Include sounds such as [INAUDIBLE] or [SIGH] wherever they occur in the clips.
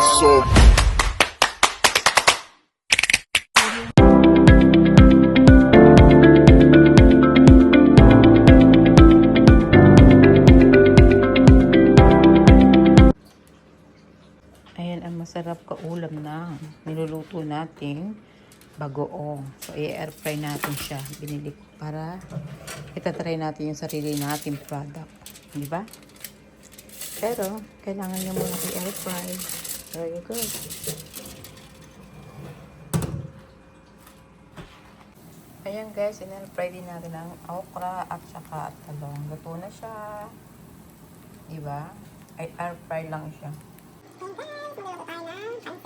assume. Ayan ang masarap kaulam na niluluto nating bagoong. So, i-air fry natin siya. Binili ko para itatry natin yung sarili nating product. Di ba? Pero, kailangan nyo muna i-air fry. There you go. Ayan guys, in-air fry din natin ang okra at saka talong. Luto na siya. Di ba? Ay, air fry lang siya. Ayan ang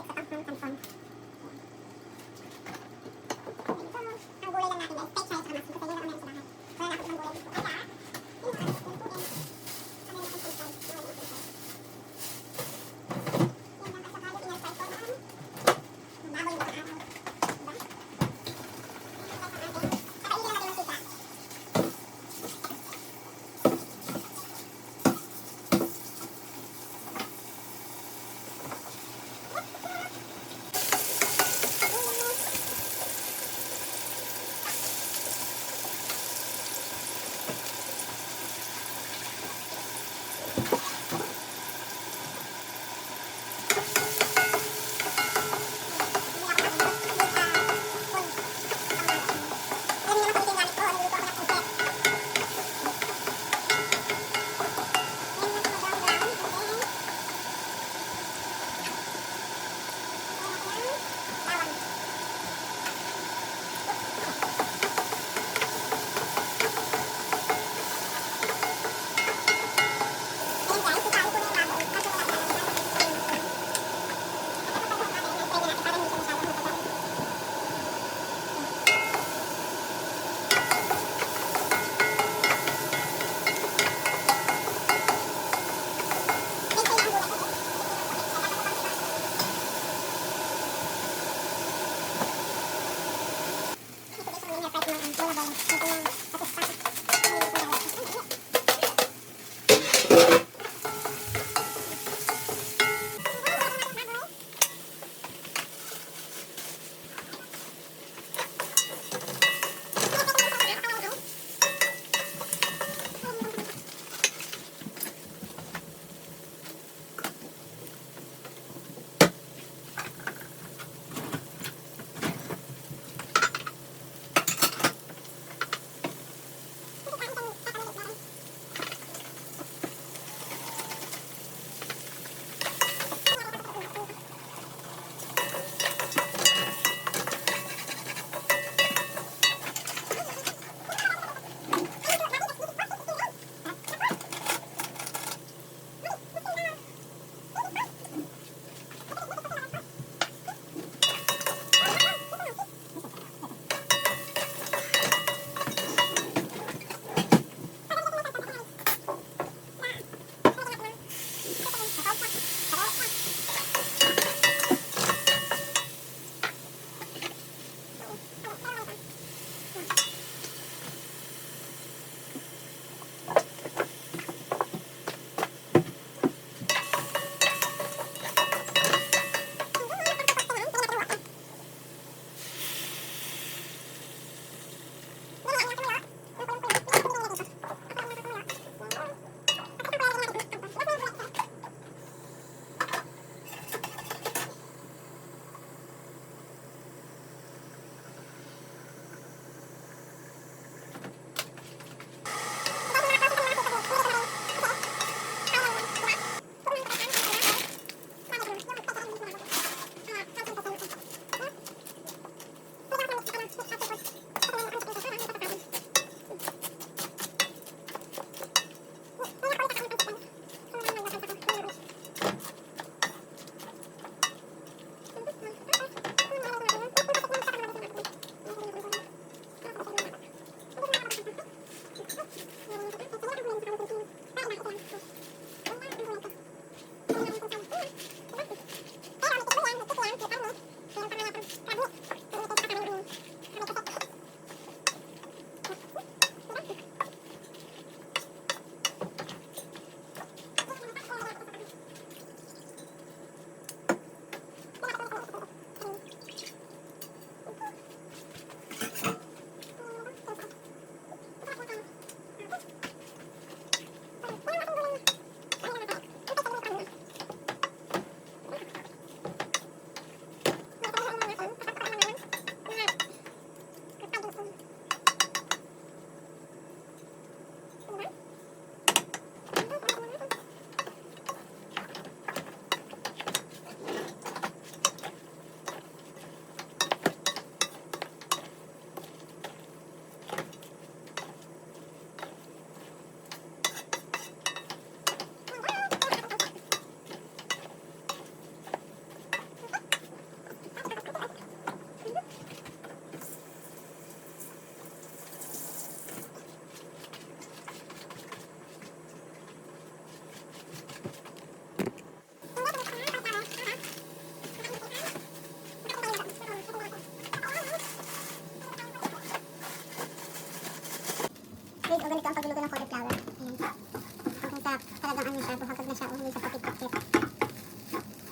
talagang ano siya, buhagot na siya, uwi sa pakit-pakit.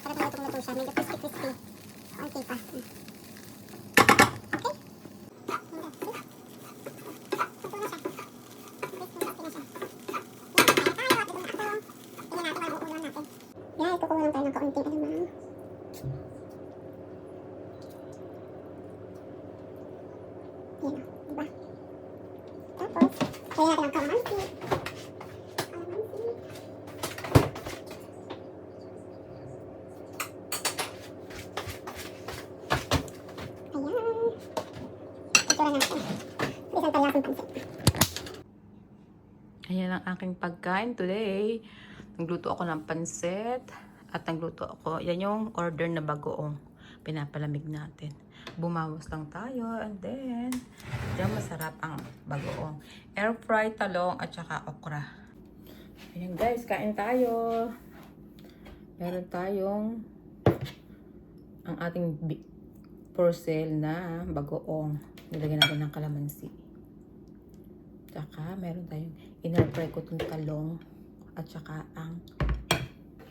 Sarap na lutong-luto siya, medyo crispy-crispy. Konti pa. Mm. Aking pagkain today. Nagluto ako ng pansit at nagluto ako. Yan yung order na bagoong pinapalamig natin. Bumawas lang tayo and then diyan masarap ang bagoong. Air fry talong at saka okra. Ayan guys, kain tayo. Meron tayong ang ating for sale na bagoong. Nilagyan natin ng kalamansi. Tsaka, meron tayong in-fry ko itong talong at saka ang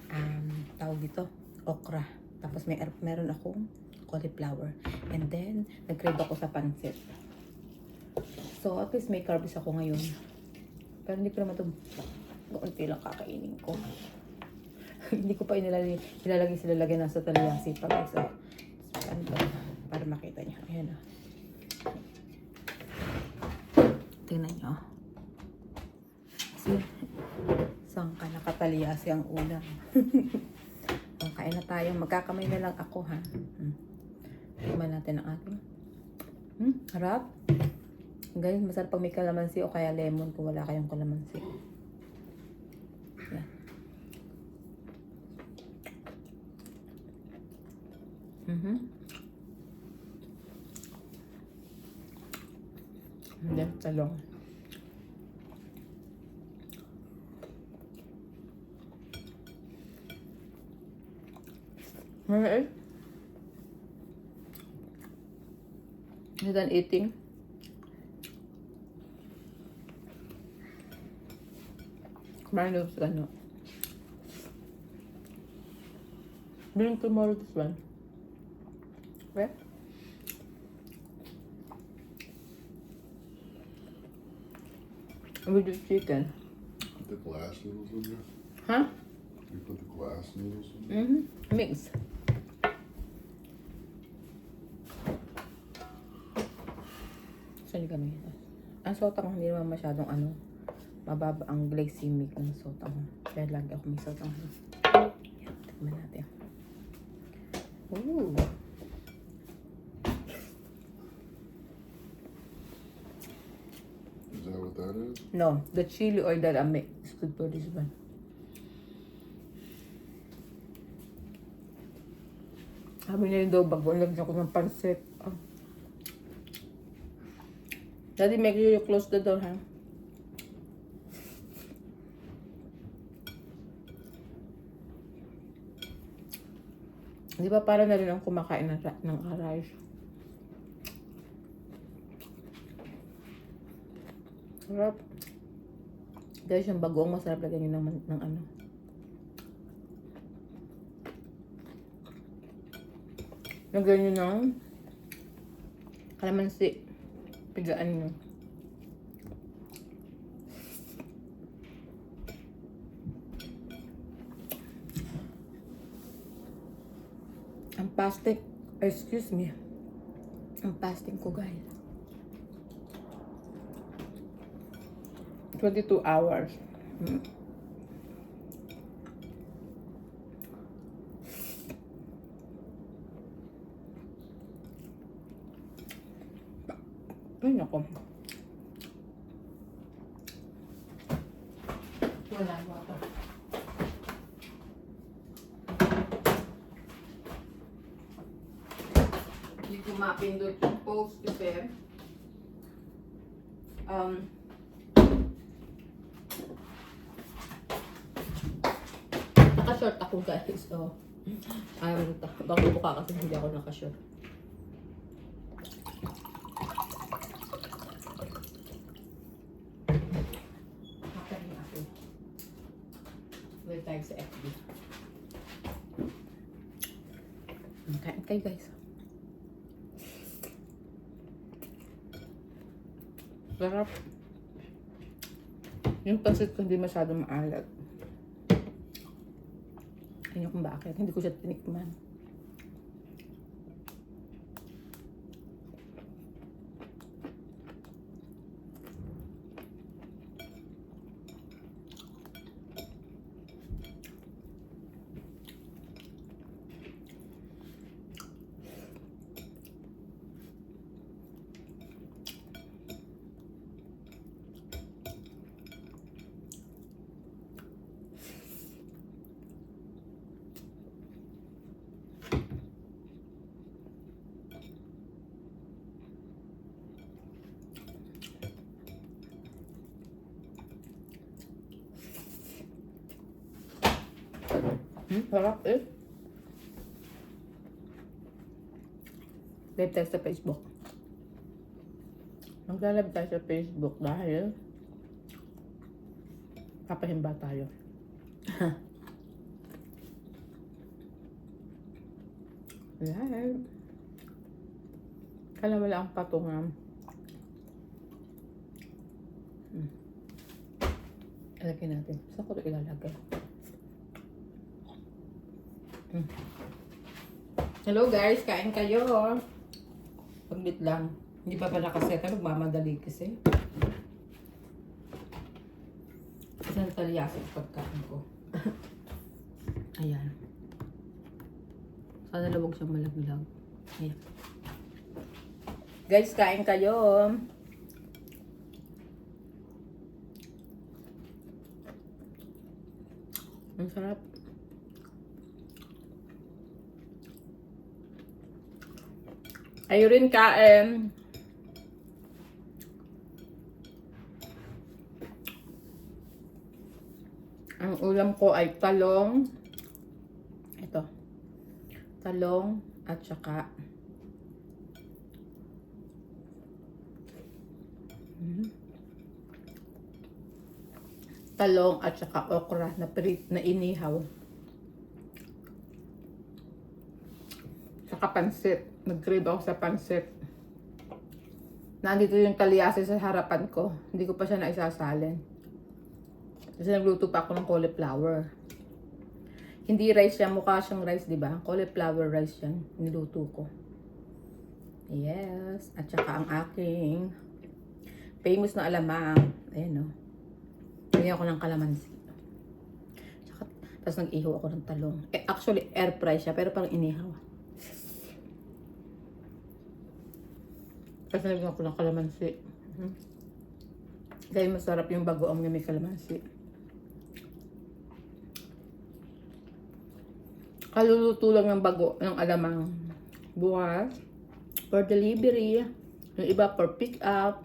um, tawag dito, okra. Tapos may er- meron akong cauliflower. And then, nag-crave ako sa pansit. So, at least may carbs ako ngayon. Pero hindi ko naman ito kaunti lang kakainin ko. [LAUGHS] hindi ko pa inilalagay, ilalagay sila lagyan ng sa talayasi pa guys. Oh. Ano? Para makita niyo. Ayan oh. Tingnan nyo. Kasi, saan ka nakataliyasi ang ulam. [LAUGHS] o, kain na tayo. Magkakamay na lang ako, ha? Hmm. Natin ang ating. Hmm, harap. Guys, masarap pag may kalamansi o kaya lemon kung wala kayong kalamansi. Yan. Mhm. Hindi, talong. Alright. You done eating? Kumain sa ano. Bring tomorrow this one. Where? We do chicken. Put the glass noodles in there? Huh? You put the glass noodles in there? Mm-hmm. Mix. Saan kami? Ang sotang hindi naman masyadong ano, mababa ang glycemic ng sotang. Kaya lagi ako may sotang. Yan, tikman natin. Ooh. Is is? No, the chili oil that I make is good for this one. Sabi niya daw, bago lagyan ko ng pansit. Oh. Daddy, make you close the door, ha? Di ba para na rin ang kumakain ng, ng rice? Sarap. Guys, yung bagoong masarap lagyan nyo ng, ng ano. Lagyan nyo ng kalamansi. Pigaan nyo. Ang fasting, excuse me. Ang fasting ko guys. 22 hours. Mm. Ay, nako. Wala mo ako. Hindi ko mapindot yung post kasi um, Naka-short ako guys. So, um, baka buka kasi hindi ako naka-short. Na ako. Wait tayo sa FB. Kain kayo guys. Sarap. Yung pansit ko hindi masyado maalat. Kanya kung bakit. Hindi ko siya tinikman. Hmm, sarap eh. Live tayo sa Facebook. Magla-live tayo sa Facebook dahil papahimba tayo. [LAUGHS] live. Kala wala ang patungan. Hmm. Ilagay natin. Saan ko ito ilalagay? Hello guys, kain kayo. Paglit lang. Hindi pa pala kasi ito, magmamadali kasi. Isang talyasa sa pagkain ko. [LAUGHS] Ayan. Sana lawag siyang malaglag. Ayan. Guys, kain kayo. Ang sarap. Ayun rin kain. Ang ulam ko ay talong. Ito. Talong at saka Mhm. talong at saka okra na na inihaw. Saka pansit. Nag-crave ako sa pansit. Nandito yung talyasi sa harapan ko. Hindi ko pa siya naisasalin. Kasi nagluto pa ako ng cauliflower. Hindi rice yan. Mukha siyang rice, di ba? Cauliflower rice yan. Niluto ko. Yes. At saka ang aking famous na alamang. Ayan, no? Lagyan ako ng kalamansi. Tapos nag-ihaw ako ng talong. Eh, actually, air fry siya, pero parang inihaw. Tapos nagyan ako ng kalamansi. Mhm. Dahil masarap yung bagoong na may kalamansi. Kaluluto lang ng bago ng alamang. Bukas, for delivery. Yung iba for pick up.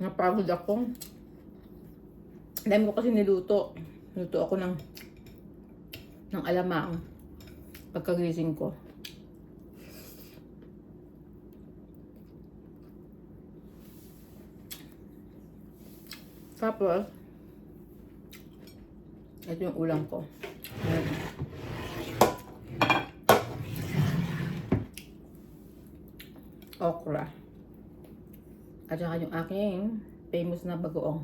Napagod ako. Dami ko kasi niluto. Niluto ako ng ng alamang pagkagising ko. Tapos, ito yung ulam ko. Ayan. Okra. At saka yung aking famous na bagoong.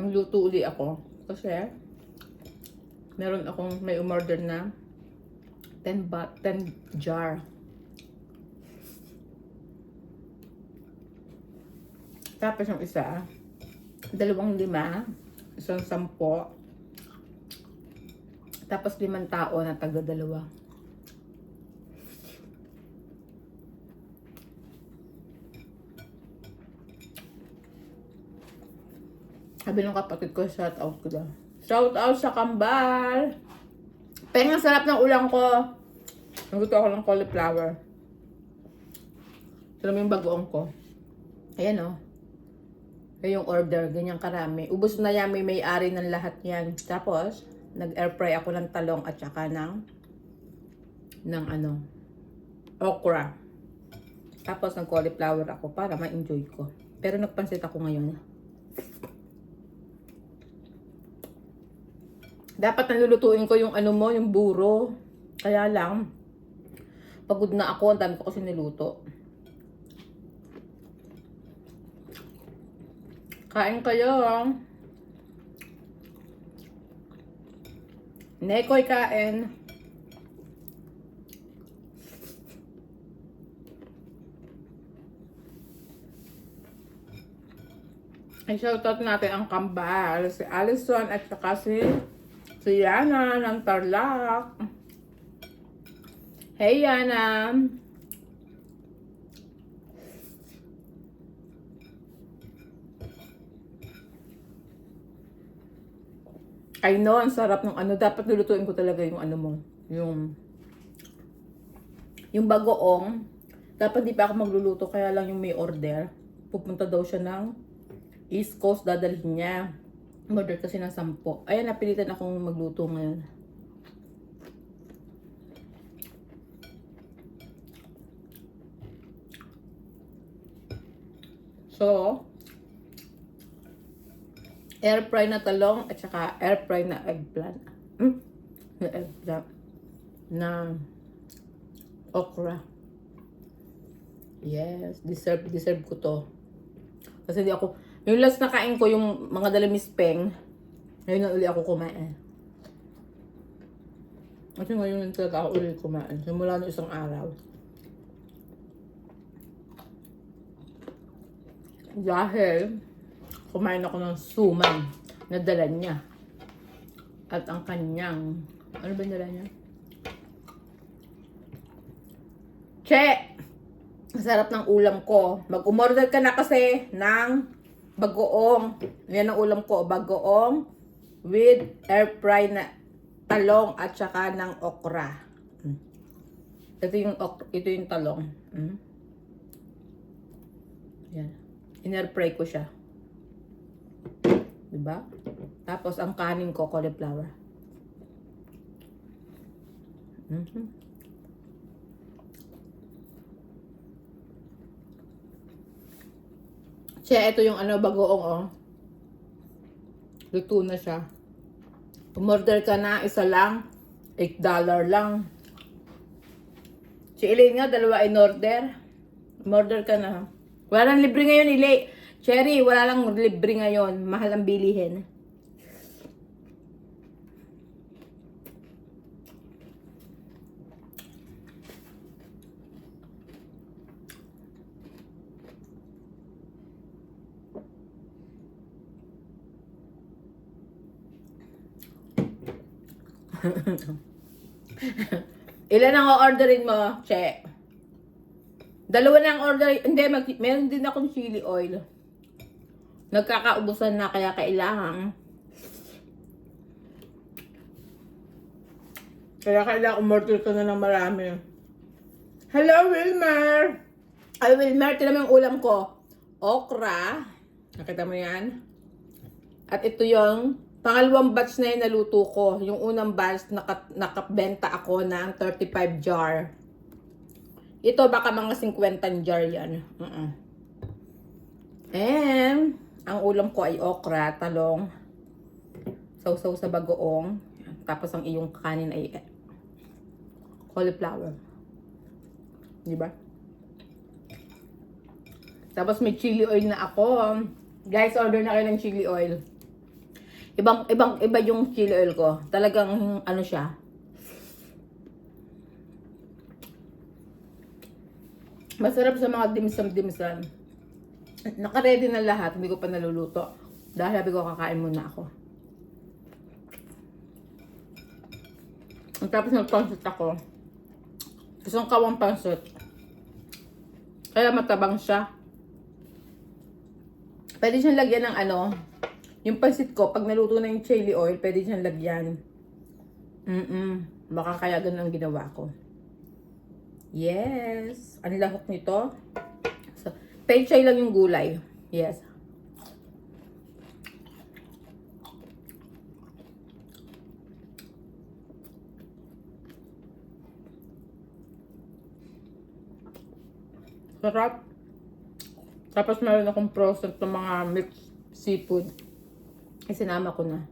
Nagluto uli ako. Kasi, meron akong may umorder na 10 ba 10 jar. Tapos yung isa, dalawang lima, isang sampo. Tapos limang tao na taga dalawa. Sabi ng kapatid ko, shout out ko daw. Shout out sa kambal! Pengang sarap ng ulang ko. Naguto ako ng cauliflower. Naman yung bagoong ko. Ayan o. Oh. Ayan yung order. Ganyan karami. Ubus na yan. May may-ari ng lahat yan. Tapos, nag-air fry ako ng talong at saka ng ng ano okra. Tapos, ng cauliflower ako para ma-enjoy ko. Pero nagpansit ako ngayon. Dapat nalulutuin ko yung ano mo, yung buro. Kaya lang, pagod na ako, ang dami ko kasi niluto. Kain kayo. Nekoy kain. Ay, shoutout natin ang kambal, si Allison at saka si Si Yana ng Tarlac. Hey Yana! I know, ang sarap ng ano. Dapat lulutuin ko talaga yung ano mo. Yung yung bagoong. Dapat di pa ako magluluto, kaya lang yung may order. Pupunta daw siya ng East Coast, dadalhin niya. Order kasi ng sampo. Ayan, napilitan akong magluto ngayon. So, air fry na talong at saka air fry na eggplant. Hmm? Na eggplant. Na okra. Yes, deserve, deserve ko to. Kasi di ako, yung last na kain ko, yung mga dalamis peng, ngayon na uli ako kumain. Kasi ngayon lang talaga ako uli kumain. Simula ng isang araw. Dahil, kumain ako ng suman na dala niya. At ang kanyang, ano ba dala niya? Che! Masarap ng ulam ko. Mag-umorder ka na kasi ng bagoong. Yan ang ulam ko, bagoong with air fry na talong at saka ng okra. Mm. Ito yung ito yung talong. Mm. Yan. In-air fry ko siya. 'Di ba? Tapos ang kanin ko cauliflower. Mhm. Siya, ito yung ano, bagoong, oh. Luto na siya. Umorder ka na, isa lang. $8 lang. Si Elaine nga, dalawa in order. Umorder ka na. Wala lang libre ngayon, Elaine. Cherry, wala lang libre ngayon. Mahal ang bilihin. [LAUGHS] Ilan ang orderin mo, Che? Dalawa na ang order. Hindi, mag, meron din akong chili oil. Nagkakaubusan na kaya kailangan. Kaya kailangan umorder ka na ng marami. Hello, Wilmer! Ay, Wilmer, tinan mo yung ulam ko. Okra. Nakita mo yan? At ito yung pangalawang batch na yung naluto ko. Yung unang batch, naka, nakabenta ako ng 35 jar. Ito baka mga 50 jar yan. Uh-uh. And, ang ulam ko ay okra, talong, sausaw sa bagoong, tapos ang iyong kanin ay cauliflower. Di ba? Tapos may chili oil na ako. Guys, order na kayo ng chili oil. Ibang ibang iba yung chili oil ko. Talagang ano siya. Masarap sa mga dimsum-dimsum. Naka-ready na lahat, hindi ko pa naluluto. Dahil sabi ko kakain muna ako. Ang tapos nag-concert ako. Isang kawang pansit. Kaya matabang siya. Pwede siyang lagyan ng ano, yung pansit ko, pag naluto na yung chili oil, pwede siyang lagyan. Mm-mm. Baka kaya ganun ang ginawa ko. Yes. Ang lahok nito. So, pechay lang yung gulay. Yes. Sarap. Tapos meron akong process ng mga mixed seafood. Isinama ko na.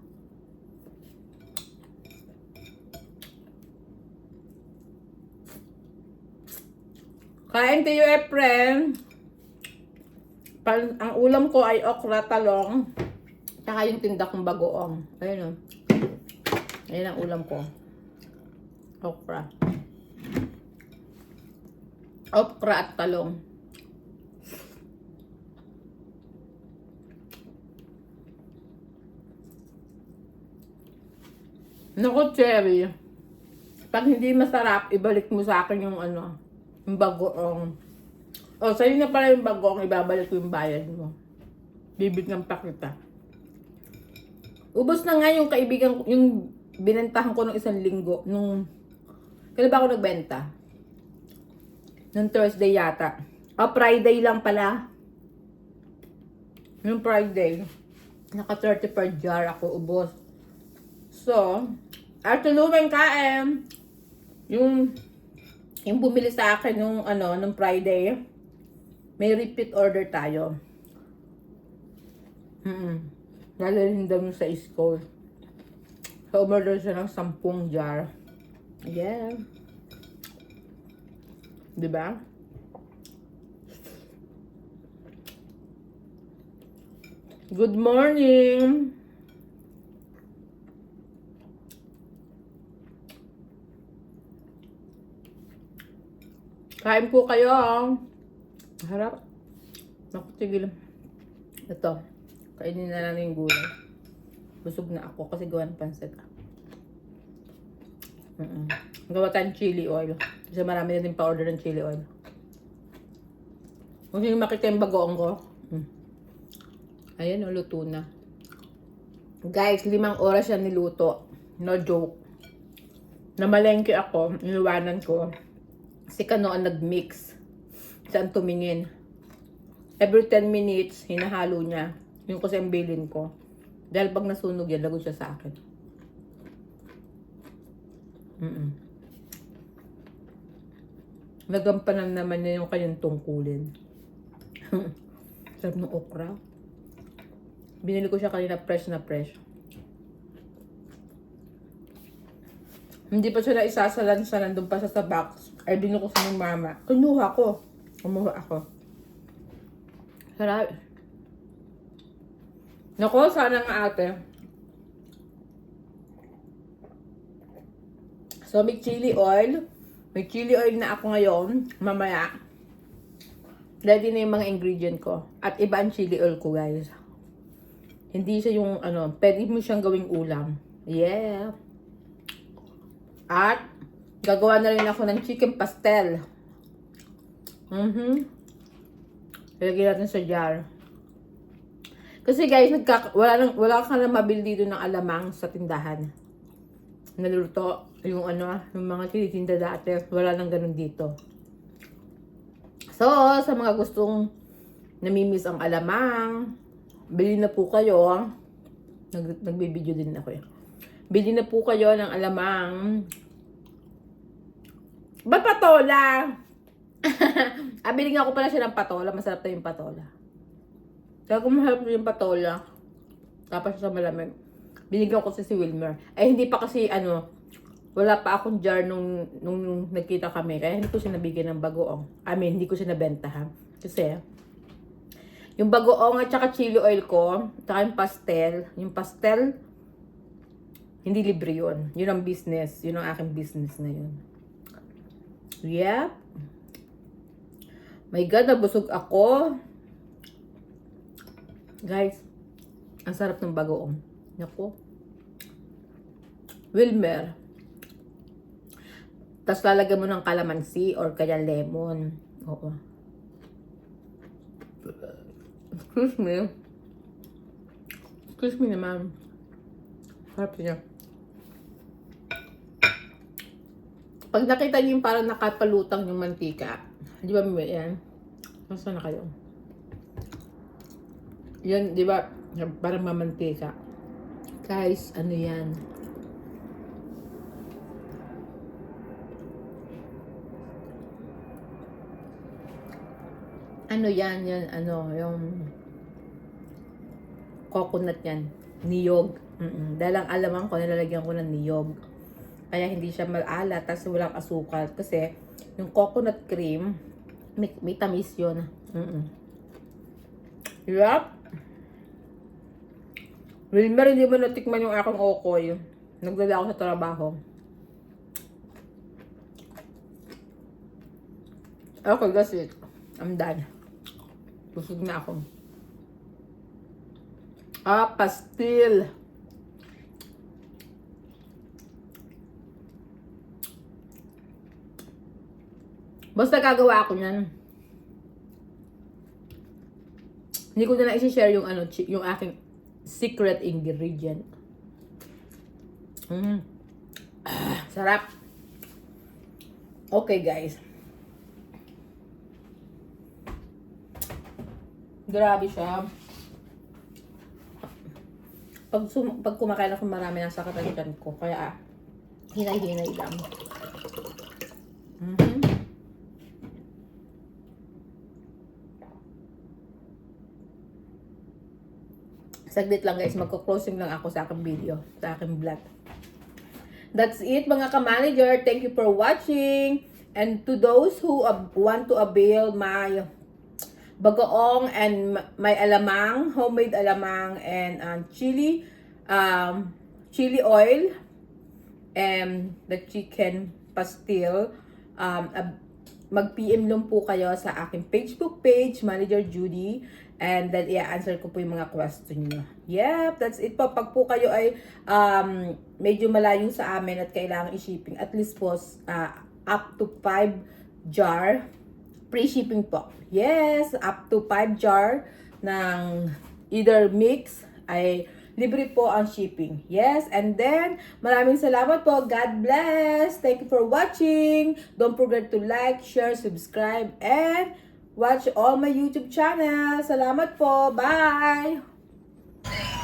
Kain tayo, Efren. Pan, ang ulam ko ay okra talong. Tsaka yung tinda kong bagoong. Ayun o. Ayun ang ulam ko. Okra. Okra at talong. Naku, Cherry. Pag hindi masarap, ibalik mo sa akin yung ano, yung bagoong. O, sa'yo na pala yung bagoong, ibabalik ko yung bayad mo. Bibigyan pa kita. Ubos na nga yung kaibigan, yung binentahan ko ng isang linggo, nung, kailan ba ako nagbenta? Nung Thursday yata. Ah, Friday lang pala. Nung Friday. Naka 30 per jar ako ubos. So, after lumang kain, yung yung bumili sa akin nung ano, nung Friday, may repeat order tayo. Mm Lalalhin daw yung sa school. So, umorder siya ng 10 jar. Yeah. Diba? Good morning! Kain po kayo. Harap. Naku. Ito. Kainin na lang yung gulay. Busog na ako kasi gawa ng pansit. Mm-mm. Gawa tayong chili oil. Kasi marami na din pa-order ng chili oil. Kung sino makita yung bagoong ko. Mm. Ayan, oh, luto na. Guys, limang oras yan niluto. No joke. Namalengke ako, iniwanan ko. Si Kano ang nag-mix. Saan tumingin. Every 10 minutes, hinahalo niya. Yung kasi ang bilin ko. Dahil pag nasunog yan, lagot siya sa akin. Mm-mm. Nagampanan naman niya yung kanyang tungkulin. [LAUGHS] Sarap ng okra. Binili ko siya kanina fresh na fresh. Hindi pa siya na isasalan-salan doon pa sa box. Ay, binuko sa ng mama. Kinuha ko. Kumuha ako. Sarap. Nako, sana nga ate. So, may chili oil. May chili oil na ako ngayon. Mamaya. Ready na yung mga ingredient ko. At iba ang chili oil ko, guys. Hindi siya yung, ano, pwede mo siyang gawing ulam. Yeah. At, gagawa na rin ako ng chicken pastel. Mm-hmm. Ilagay natin sa jar. Kasi guys, nagka, wala, nang, wala ka na mabili dito ng alamang sa tindahan. Naluto. Yung ano, yung mga tinitinda dati. Wala nang ganun dito. So, sa mga gustong namimiss ang alamang, bili na po kayo. Nag, nagbibideo din ako eh. Bili na po kayo ng alamang. Ba't patola? [LAUGHS] ah, bili nga ko pala siya ng patola. Masarap na yung patola. Kaya kung maharap yung patola, tapos sa malamig, binigyan ko kasi si Wilmer. Ay, hindi pa kasi, ano, wala pa akong jar nung, nung, nung nagkita kami. Kaya hindi ko siya nabigyan ng bagoong. I mean, hindi ko siya nabentahan. Kasi, yung bagoong at saka chili oil ko, saka yung pastel, yung pastel, hindi libre yun. Yun ang business. Yun ang aking business na yun. Yep. My God, nabusog ako. Guys, ang sarap ng bagoong. Naku. Wilmer. Tapos lalagyan mo ng calamansi or kaya lemon. Oo. Excuse me. Excuse me naman. Sarap niya. Pag nakita niyo yung parang nakapalutang yung mantika, di ba may yan? Nasaan na kayo? Yan, di ba? Parang mamantika. Guys, ano yan? Ano yan? Yan, ano, yung coconut yan. Niyog. Mm-mm. Dahil ang alamang ko, nilalagyan ko ng niyog. Kaya hindi siya malala, tapos walang asukal. Kasi, yung coconut cream, may, may tamis yun. Mm-mm. Yup. Wilmer, hindi mo natikman yung aking okoy. Nagdala ako sa trabaho. Okay, that's it. I'm done. Busog na ako. Ah, pastil. Basta gagawa ako niyan. Hindi ko na na-share yung ano, yung aking secret ingredient. Mm. Ah, [SIGHS] sarap. Okay, guys. Grabe siya. Pag, sum- pag kumakain ako, marami na sa katalikan ko. Kaya, hinay-hinay lang. Mm-hmm. Saglit lang guys, magko-closing lang ako sa aking video, sa aking vlog. That's it mga ka-manager. Thank you for watching. And to those who want to avail my bagoong and my alamang, homemade alamang and um, chili, um, chili oil, and the chicken pastil, um, mag-PM lang po kayo sa aking Facebook page, Manager Judy, and then i-answer ko po yung mga question nyo. Yep, that's it po. Pag po kayo ay um, medyo malayo sa amin at kailangan i-shipping, at least po uh, up to 5 jar, free shipping po. Yes, up to 5 jar ng either mix ay libre po ang shipping. Yes, and then maraming salamat po. God bless. Thank you for watching. Don't forget to like, share, subscribe, and Watch all my YouTube channel. Salamat po. Bye!